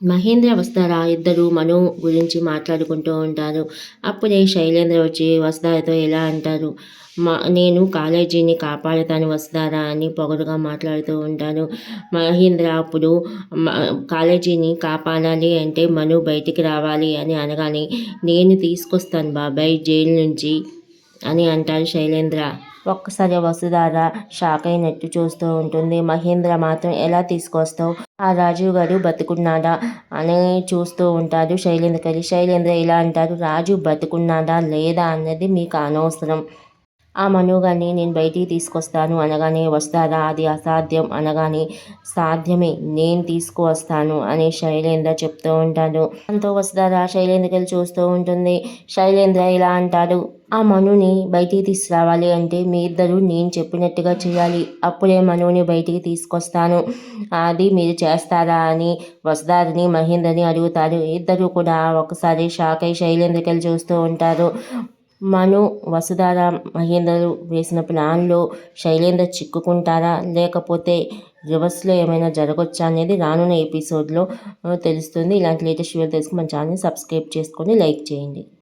మహేంద్ర వస్తారా? ఇద్దరు మను గురించి మాట్లాడుకుంటూ ఉంటారు. అప్పుడే శైలేంద్ర వచ్చి వస్తారతో ఎలా? అంటారు. మా నేను కాలేజీని కాపాడుతాను వస్తారా? అని పొగరుగా మాట్లాడుతూ ఉంటారు. మహేంద్ర అప్పుడు కాలేజీని కాపాడాలి అంటే మను బయటికి రావాలి అని అనగానే నేను తీసుకొస్తాను బాబాయ్ జైలు నుంచి అని అంటారు శైలేంద్ర. ఒక్కసారి వసుధార షాక్ అయినట్టు చూస్తూ ఉంటుంది. మహేంద్ర మాత్రం ఎలా తీసుకొస్తావు? ఆ రాజు గారు బతుకున్నాడా అని చూస్తూ ఉంటాడు శైలేంద్ర శైలేంద్ర ఇలా అంటారు రాజు బతుకున్నాడా లేదా అన్నది మీకు అనవసరం. ఆ మనోగాన్ని నేను బయటికి తీసుకొస్తాను అనగానే వస్తారా? అది అసాధ్యం అనగానే సాధ్యమే నేను తీసుకువస్తాను అని శైలేంద్ర చెప్తూ ఉంటాడు. అంతో వస్తారా? శైలేంద్రకెళ్ళి చూస్తూ ఉంటుంది. శైలేంద్ర ఇలా అంటాడు ఆ మనుని బయటికి తీసుకురావాలి అంటే మీ ఇద్దరు నేను చెప్పినట్టుగా చేయాలి. అప్పుడే మనుని బయటికి తీసుకొస్తాను. అది మీరు చేస్తారా? అని వసుధారిని మహేంద్రని అడుగుతారు ఇద్దరు కూడా ఒకసారి షాక్ అయి శైలేంద్రకెళ్ళి చూస్తూ ఉంటారు. మను వసుధార మహేందర్ వేసిన ప్లాన్లో శైలేంద్ర చిక్కుకుంటారా? లేకపోతే రివర్స్లో ఏమైనా జరగొచ్చా అనేది రానున్న ఎపిసోడ్లో తెలుస్తుంది. ఇలాంటి లేటెస్ట్ వీడియో తెలుసుకుని మన ఛానల్ని సబ్స్క్రైబ్ చేసుకొని లైక్ చేయండి.